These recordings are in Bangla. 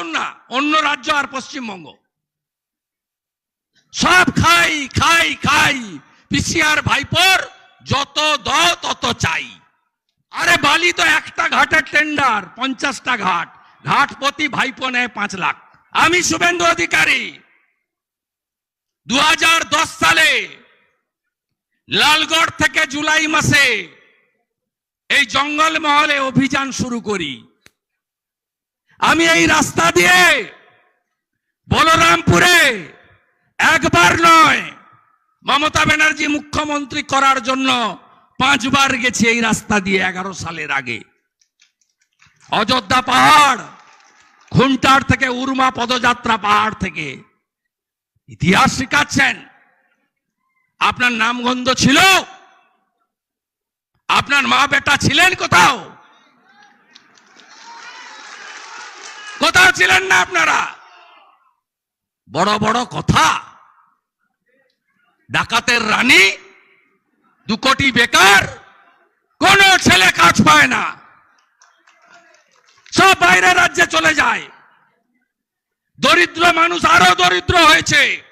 আসুন না, অন্য রাজ্য আর পশ্চিমবঙ্গ। সব খাই খাই খাই, পিসিআর ভাইপোর যত দ তত চাই। আরে বালি তো একটা ঘাটের টেন্ডার পঞ্চাশটা ঘাট। ঘাট প্রতি ভাইপো নেয় পাঁচ লাখ। আমি শুভেন্দু অধিকারী। দু হাজার দশ সালে লালগড় থেকে জুলাই মাসে এই জঙ্গল মহলে অভিযান শুরু করি। আমি এই রাস্তা দিয়ে বলরামপুরে একবার নয় মমতা ব্যানার্জি মুখ্যমন্ত্রী করার জন্য পাঁচবার গেছি এই রাস্তা দিয়ে এগারো সালের আগে। অযোধ্যা পাহাড়, খুন্টার থেকে উর্মা পদযাত্রা পাহাড় থেকে। ইতিহাস শেখাচ্ছেন। আপনার নামগন্ধ ছিল? আপনার মা বেটা ছিলেন কোথাও? কোথাও ছিলেন না আপনারা। বড় বড় কথা। ডাকাতের রানী, দু কোটি বেকার, কোন ছেলে কাজ পায় না। সব বাইরে রাজ্যে চলে যায়। দরিদ্র মানুষ আরও দরিদ্র হয়েছে।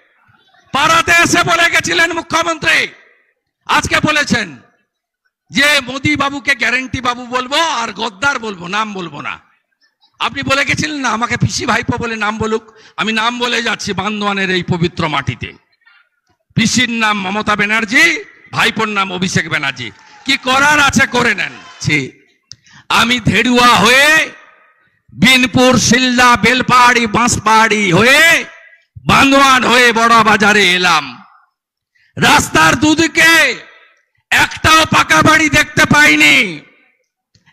পাড়াতে এসে বলে গেছিলেন মুখ্যমন্ত্রী। আজকে বলেছেন যে মোদি বাবুকে গ্যারেন্টি বাবু বলব আর গদ্দার বলব, নাম বলব না। আপনি বলে গেছিলেন না আমাকে পিসি ভাইপো বলে নাম বলুক। আমি নাম বলে যাচ্ছি বান্দোয়ানের এই পবিত্র মাটিতে। পিসির নাম মমতা ব্যানার্জি ভাইপোর নাম অভিষেক ব্যানার্জি। কি করার আছে করে নেন। আমি ধেড়ুয়া হয়ে বিনপুর শিলদা বেলপাহাড়ি বাঁশপাহাড়ি হয়ে বান্দোয়ান হয়ে বড় বাজারে এলাম। রাস্তার দুদিকে একটাও পাকা বাড়ি দেখতে পাইনি।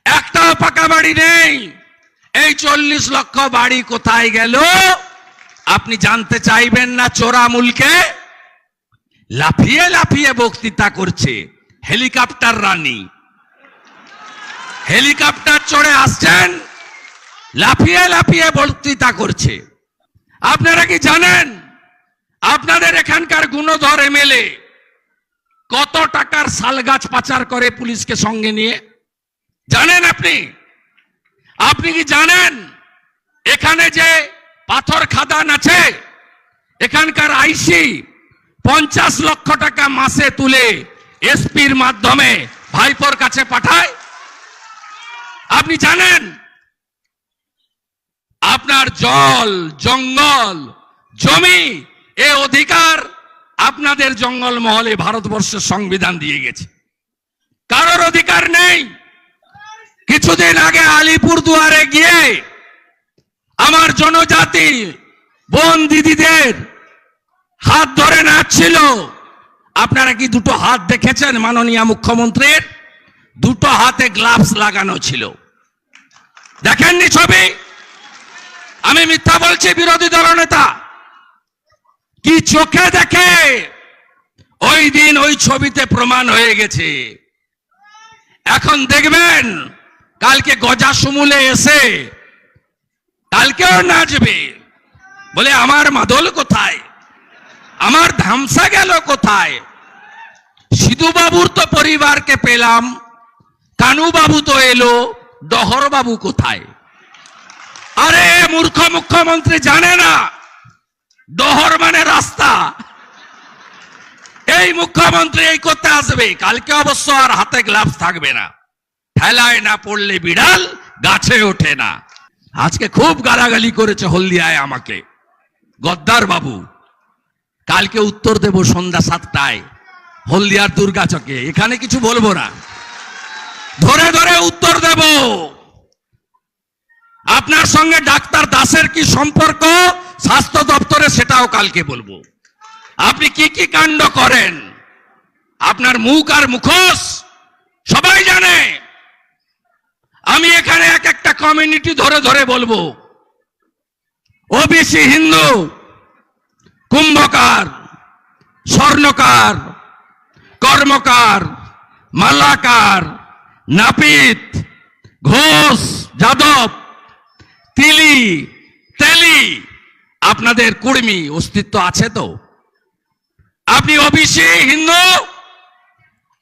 একটাও পাকা বাড়ি নেই। এই চল্লিশ লক্ষ বাড়ি কোথায় গেল? আপনি জানতে চাইবেন না চোরামুলকে লাফিয়ে লাফিয়ে বক্তৃতা করছে হেলিকপ্টার রানী। হেলিকপ্টার চড়ে আসছেন, লাফিয়ে লাফিয়ে বক্তৃতা করছে। আপনারা কি জানেন? আপনাদের এখানকার গুণধর এমএলএ কত টাকার শালগাছ পাচার করে পুলিশকে সঙ্গে নিয়ে? জানেন আপনি? আপনি কি জানেন? এখানে যে পাথর খাদান আছে, এখানকার আইসি পঞ্চাশ লক্ষ টাকা মাসে তুলে এসপির মাধ্যমে ভাইপোর কাছে পাঠায়? আপনি জানেন? আপনার জল, জঙ্গল, জমি, এ অধিকার আপনাদের জঙ্গল মহলে ভারতবর্ষের সংবিধান দিয়ে গেছে। কারোর অধিকার নেই। কিছুদিন আগে আলিপুর দুয়ারে গিয়ে আমার জনজাতি বোন দিদিদের হাত ধরে নাচছিল। আপনারা কি দুটো হাত দেখেছেন মাননীয় মুখ্যমন্ত্রীর? দুটো হাতে গ্লাভস লাগানো ছিল। দেখেননি ছবি? আমি মিথ্যা বলছি, বিরোধী দলনেতা। কি চোখে দেখে? ওই দিন ওই ছবিতে প্রমাণ হয়ে গেছে। এখন দেখবেন কালকে গজা সুমুলে এসে কালকেও নাচবে। বলে, আমার মাদল কোথায়? আমার ধামসা গেল কোথায়? সিধু বাবুর তো পরিবারকে পেলাম কানু বাবু তো এলো ডহর বাবু কোথায়? আরে, মূর্খ মুখ্যমন্ত্রী জানে না, ডহর মানে রাস্তা। এই মুখ্যমন্ত্রী এই করতে আসবে, কালকে অবশ্য আর হাতে গ্লাভস থাকবে না। ঠেলায় না পড়লে বিড়াল গাছে ওঠে না। আজকে খুব গালাগালি করেছে হলদিয়ায় আমাকে। গদ্দার বাবু, কালকে উত্তর দেব সন্ধ্যা সাতটায় হলদিয়ার দুর্গা চকে এখানে কিছু বলব না। ধরে ধরে উত্তর দেব। আপনার সঙ্গে ডাক্তার দাসের কি সম্পর্ক? স্বাস্থ্য দপ্তরে সেটাও কালকে বলব। আপনি কি কি কাণ্ড করেন? আপনার মুখ আর মুখোশ সবাই জানে। আমি এখানে এক একটা কমিউনিটি ধরে ধরে বলব। ওবিসি হিন্দু কুম্ভকার স্বর্ণকার কর্মকার মালাকার নাপিত ঘোষ যাদব তিলি তেলি আপনাদের কুর্মী অস্তিত্ব আছে তো? আপনি ওবিসি হিন্দু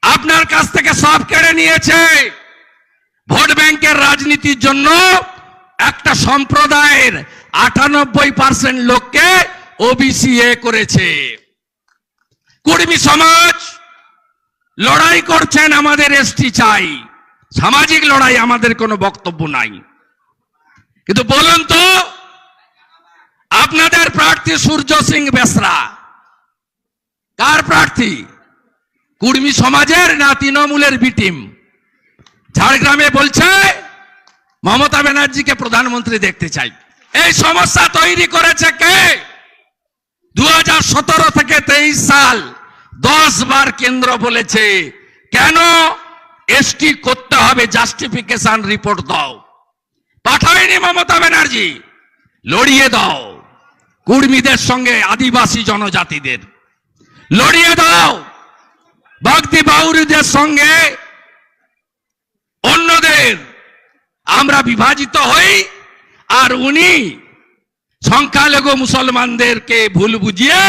আপনার কাছ থেকে সব কেড়ে নিয়েছে। ভোট ব্যাংকের রাজনীতির জন্য একটা সম্প্রদায়ের আটানব্বই পার্সেন্ট লোককে ওবিসি এ করেছে। কুর্মী সমাজ, লড়াই করছেন আমাদের এসটি চাই। সামাজিক লড়াই আমাদের কোনো বক্তব্য নাই। কিন্তু বলুন তো, আপনাদের প্রার্থী সূর্য সিং বেসরা, কার প্রার্থী? কুর্মী সমাজের না তৃণমূলের বিটিম ঝাড়গ্রামে বলছে, মমতা ব্যানার্জিকে প্রধানমন্ত্রী দেখতে চাই। এই সমস্যা তৈরি করেছে কে? দু হাজার সতেরো থেকে তেইশ সাল দশ বার কেন্দ্র বলেছে, কেন এসটি করতে হবে জাস্টিফিকেশন রিপোর্ট দাও। পাঠায়নি মমতা ব্যানার্জি, লড়িয়ে দাও। কুর্মীদের সঙ্গে আদিবাসী জনজাতিদের, লড়িয়ে দাও। ভক্তি বাউরিদের সঙ্গে অন্যদের আমরা বিভাজিত হই, আর উনি সংখ্যালঘু মুসলমানদেরকে ভুল বুঝিয়ে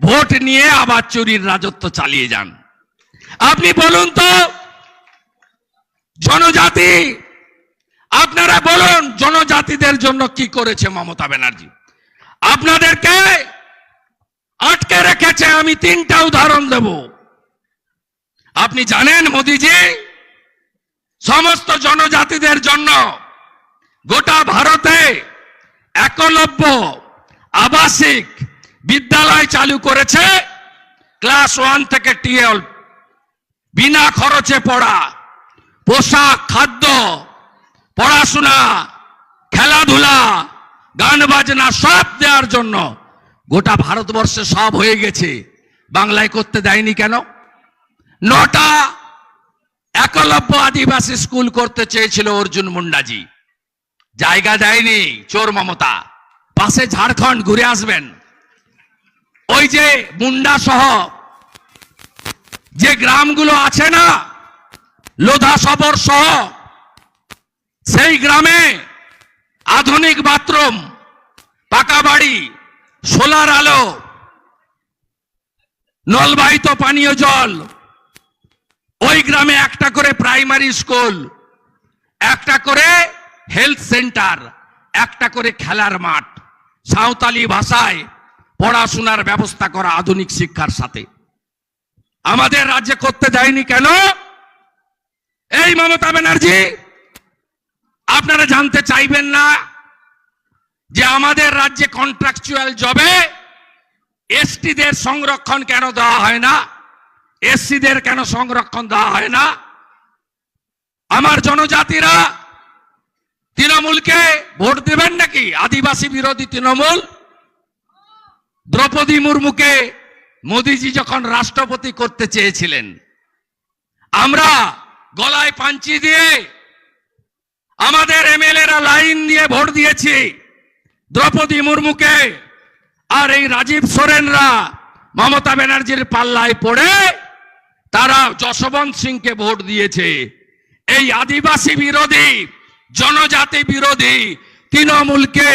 ভোট নিয়ে আবার চুরির রাজত্ব চালিয়ে যান। আপনি বলুন তো, জনজাতি, আপনারা বলুন জনজাতিদের জন্য কি করেছে মমতা ব্যানার্জি। আপনাদেরকে আটকে রেখেছে, আমি তিনটা উদাহরণ দেব। আপনি জানেন মোদিজি সমস্ত জনজাতিদের জন্য গোটা ভারতে একলব্য আবাসিক বিদ্যালয় চালু করেছে ক্লাস ওয়ান থেকে টুয়েলভ। বিনা খরচে পড়া পোশাক, খাদ্য, পড়াশোনা, খেলাধুলা, গান বাজনা সব দেওয়ার জন্য গোটা ভারতবর্ষে সব হয়ে গেছে। বাংলায় করতে দেয়নি কেন? নটা একলব্য আদিবাসী স্কুল করতে চেয়েছিল অর্জুন মুন্ডাজি। জায়গা দেয়নি চোর মমতা। পাশে ঝাড়খণ্ড ঘুরে আসবেন। ওই যে মুন্ডা সহ যে গ্রামগুলো আছে না, লোধা সবর সহ, সেই গ্রামে আধুনিক বাথরুম, পাকা বাড়ি, সোলার আলো, নলবাহিত পানীয় জল ওই গ্রামে একটা করে প্রাইমারি স্কুল, একটা করে হেলথ সেন্টার, একটা করে খেলার মাঠ, সাঁওতালি ভাষায় পড়াশোনার ব্যবস্থা করা আধুনিক শিক্ষার সাথে। আমাদের রাজ্যে করতে দেয়নি কেন? এই মমতা ব্যানার্জি, আপনারা জানতে চাইবেন না যে আমাদের রাজ্যে কন্ট্রাকচুয়াল জবে এসটিদের সংরক্ষণ কেন দেওয়া হয় না? এসসিদের কেন সংরক্ষণ দেওয়া হয় না? আমার জনজাতিরা তৃণমূলকে ভোট দেবেন নাকি? আদিবাসী বিরোধী তৃণমূল? দ্রৌপদী মুর্মুকে মোদিজি যখন রাষ্ট্রপতি করতে চেয়েছিলেন, আমরা গলায় পাঞ্চি দিয়ে আমাদের এমএলএরা লাইন দিয়ে ভোট দিয়েছি। দ্রৌপদী মুর্মুকে আর এই রাজীব সোরেনরা মমতা ব্যানার্জির পাল্লায় পড়ে তারা যশবন্ত সিংকে ভোট দিয়েছে। এই আদিবাসী বিরোধী, জনজাতি বিরোধী তৃণমূলকে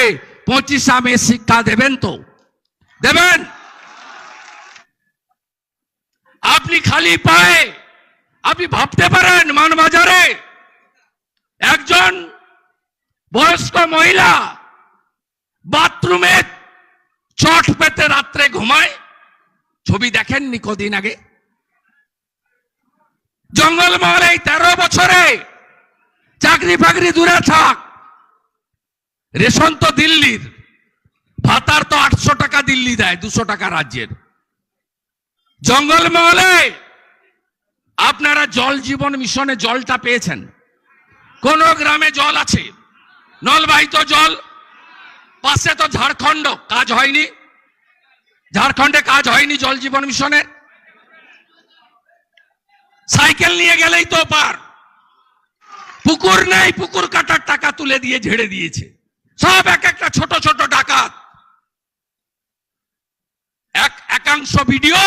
পঁচিশা মে শিক্ষা দেবেন তো? দেবেন? আপনি খালি পায়ে, আপনি ভাবতে পারেন মানবাজারে একজন বয়স্ক মহিলা বাথরুমে চট পেতে রাত্রে ঘুমায়? ছবি দেখেননি কদিন আগে? জঙ্গলমহল এই তেরো বছরে চাকরি ফাকরি দূরে থাক। রেশন তো দিল্লির। ভাতার তো আটশো টাকা দিল্লি দেয়, দুশো টাকা রাজ্যের। জঙ্গলমহলে আপনারা জল জীবন মিশনে জলটা পেয়েছেন। কোন গ্রামে জল আছে? নলবাহিত জল। পাশে তো ঝাড়খণ্ড, কাজ হয়নি। ঝাড়খণ্ডে কাজ হয়নি জল জীবন মিশনের। সাইকেল নিয়ে গেলেই তো পার। পুকুর নেই, পুকুর কাটার টাকা তুলে দিয়ে ঝেড়ে দিয়েছে। সব এক একটা ছোট ছোট ডাকাত। এক একাংশ ভিডিও,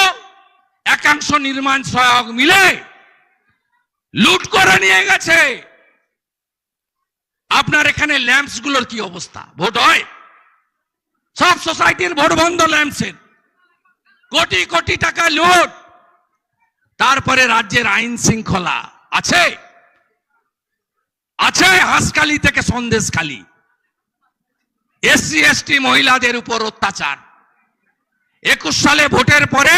একাংশ নির্মাণ সহায়ক মিলে লুট করে নিয়ে গেছে। আপনার এখানে ল্যাম্পসগুলোর কি অবস্থা? ভোট হয়? সব সোসাইটির ভোট বন্ধ ল্যাম্পসের। কোটি কোটি টাকা লুট। তারপরে রাজ্যের আইন শৃঙ্খলা। আছে? আছে হাঁসখালি থেকে সন্দেশখালি। এসসি, এসটি মহিলাদের উপর অত্যাচার। একুশ সালে ভোটের পরে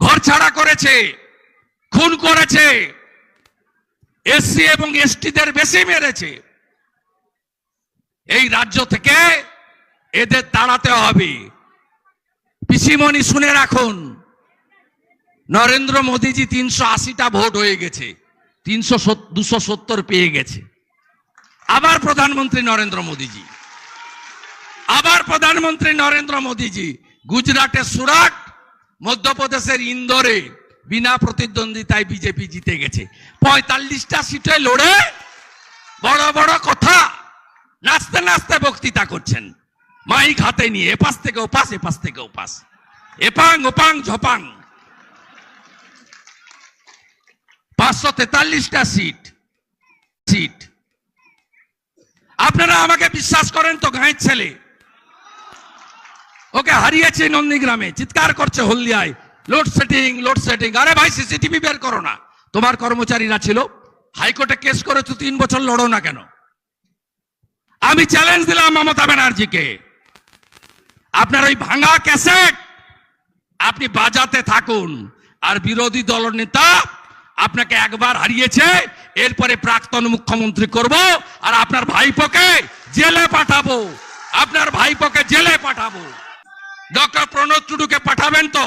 ঘর ছাড়া করেছে, খুন করেছে। এসসি এবং এসটিদের বেশি মেরেছে। এই রাজ্য থেকে এদের তাড়াতে হবে। পিসিমণি শুনে রাখুন। নরেন্দ্র মোদীজি তিনশো আশিটা ভোট হয়ে গেছে, তিনশো দুশো সত্তর পেয়ে গেছে। আবার প্রধানমন্ত্রী নরেন্দ্র মোদীজি, আবার প্রধানমন্ত্রী নরেন্দ্র মোদীজি, গুজরাটের সুরাট, মধ্যপ্রদেশের ইন্দোরে বিনা প্রতিদ্বন্দ্বিতায় বিজেপি জিতে গেছে। পঁয়তাল্লিশটা সিটে লড়ে বড় বড় কথা নাচতে নাচতে বক্তৃতা করছেন। মাইক হাতে নিয়ে এপাশ থেকে ওপাশ, এপাশ থেকে ওপাশ। এপাং ওপাং ঝপাং। পাঁচশো তেতাল্লিশটা সিট সিট আপনারা আমাকে বিশ্বাস করেন তো, গাঁয়ের ছেলে? ওকে হারিয়েছে নন্দীগ্রামে, চিৎকার করছে হলদিয়ায়। লোডশেডিং লোডশেডিং আরে ভাই সিসিটিভি বের করো না। তোমার কর্মচারীরা ছিল। হাইকোর্টে কেস করেছ, তিন বছর লড়ো না কেন? আমি চ্যালেঞ্জ দিলাম মমতা ব্যানার্জিকে। আপনার ওই ভাঙা ক্যাসেট আপনি বাজাতে থাকুন। আর বিরোধী দল নেতা আপনাকে একবার হারিয়েছে, এরপরে প্রাক্তন মুখ্যমন্ত্রী করব আর আপনার ভাইপোকে জেলে পাঠাবো। আপনার ভাইপোকে জেলে পাঠাবো। ডক্টর প্রণব টুডুকে পাঠাবেন তো?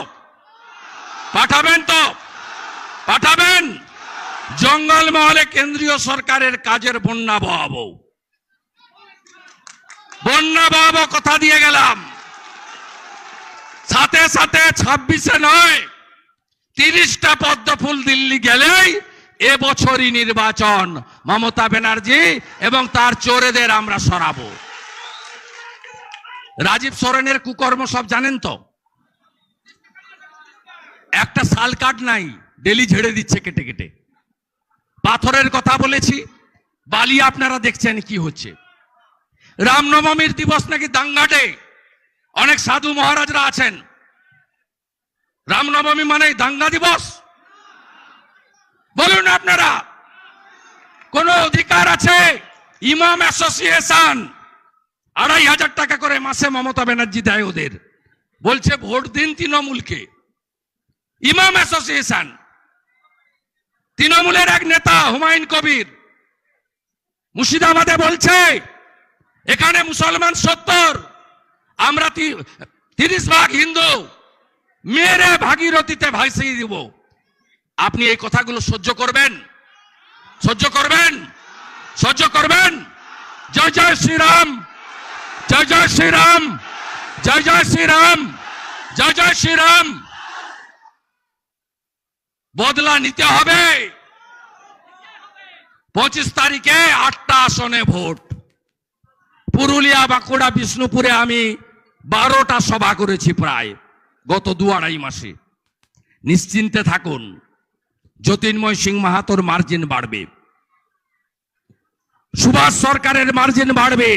পাঠাবেন তো? পাঠাবেন? জঙ্গল মহলে কেন্দ্রীয় সরকারের কাজের বন্যা বহাবো। বন্যা বহাবো, কথা দিয়ে গেলাম। সাথে সাথে ছাব্বিশে নয় তিরিশটা পদ্ম ফুল দিল্লি গেলেই এবছরই নির্বাচন। মমতা ব্যানার্জি এবং তার চোরেদের আমরা সরাবো। রাজীব সোরেনের কুকর্ম সব জানেন তো? একটা শাল কাঠ নাই, ডেলি ঝেড়ে দিচ্ছে কেটে কেটে। পাথরের কথা বলেছি, বালি আপনারা দেখছেন কি হচ্ছে। রামনবমীর দিবস নাকি দাঙ্গাটে? অনেক সাধু মহারাজরা আছেন। রামনবমী মানে দাঙ্গা দিবস। বলুন আপনারা, কোন অধিকার আছে? ইমাম অ্যাসোসিয়েশন আড়াই হাজার টাকা করে মাসে মমতা ব্যানার্জি দেয় ওদের। বলছে ভোট দিন তৃণমূলকে। ইমাম অ্যাসোসিয়েশন, তৃণমূলের এক নেতা হুমায়ুন কবির মুর্শিদাবাদে বলছে, এখানে মুসলমান সত্তর, আমরা তিরিশ ভাগ হিন্দু। মেরে ভাগীরথীতে ভাসিয়ে দিব। আপনি এই কথাগুলো সহ্য করবেন? সহ্য করবেন? সহ্য করবেন? জয় জয় শ্রীরাম! জয় জয় শ্রীরাম! জয় জয় শ্রীরাম! জয় জয় শ্রীরাম! বদলা নিতে হবে। পঁচিশ তারিখে আটটা আসনে ভোট। পুরুলিয়া, বাঁকুড়া, বিষ্ণুপুরে আমি বারোটা সভা করেছি প্রায়। গত দু আড়াই মাসে। নিশ্চিন্তে থাকুন জ্যোতির্ময় সিং মাহাতোর মার্জিন বাড়বে। সুভাষ সরকারের মার্জিন বাড়বে।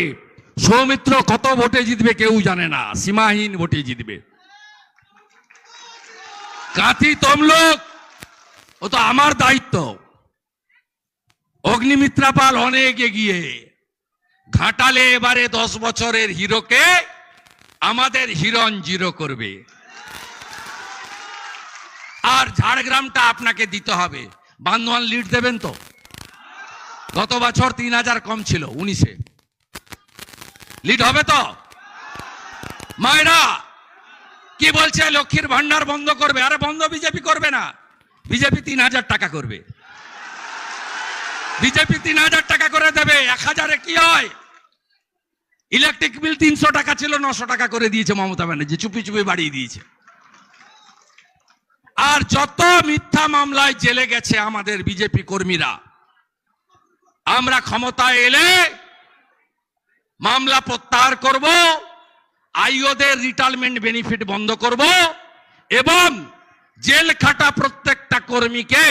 সৌমিত্র কত ভোটে জিতবে কেউ জানে না, সীমাহীন ভোটে জিতবে। কাঁথি তমলুক, ও তো আমার দায়িত্ব। অগ্নিমিত্রা পাল অনেক এগিয়ে। ঘাটালে এবারে দশ বছরের হিরোকে আমাদের হিরণ জিরো করবে। আর ঝাড়গ্রামটা আপনাকে দিতে হবে। বান্ধবান লিড দেবেন তো? গত বছর তিন হাজার কম ছিল, উনিশে। লিড হবে তো? মায়েরা, কি বলছে? লক্ষ্মীর ভান্ডার বন্ধ করবে। আরে বন্ধ বিজেপি করবে না। বিজেপি তিন হাজার টাকা করবে। বিজেপি তিন হাজার টাকা করে দেবে। এক হাজারে কি হয়? ইলেকট্রিক বিল তিনশো টাকা ছিল, নশো টাকা করে দিয়েছে মমতা ব্যানার্জি। চুপি চুপি বাড়িয়ে দিয়েছে। আর যত মিথ্যা মামলায় জেলে গেছে আমাদের বিজেপি কর্মীরা, আমরা ক্ষমতায় এলে মামলা প্রত্যাহার করব, আইওদের রিটায়ারমেন্ট বেনিফিট বন্ধ করব, এবং জেল খাটা প্রত্যেকটা কর্মীকে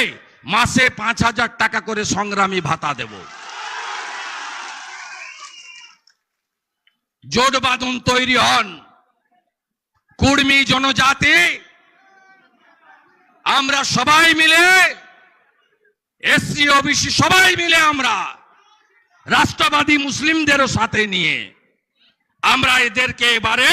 মাসে পাঁচ হাজার টাকা করে সংগ্রামী ভাতা দেব। জোট বাঁধন তৈরি হন। কুর্মী জনজাতি আমরা সবাই মিলে এসসি ওবিসি, সবাই মিলে আমরা রাষ্ট্রবাদী মুসলিমদেরও সাথে নিয়ে আমরা এদেরকে এবারে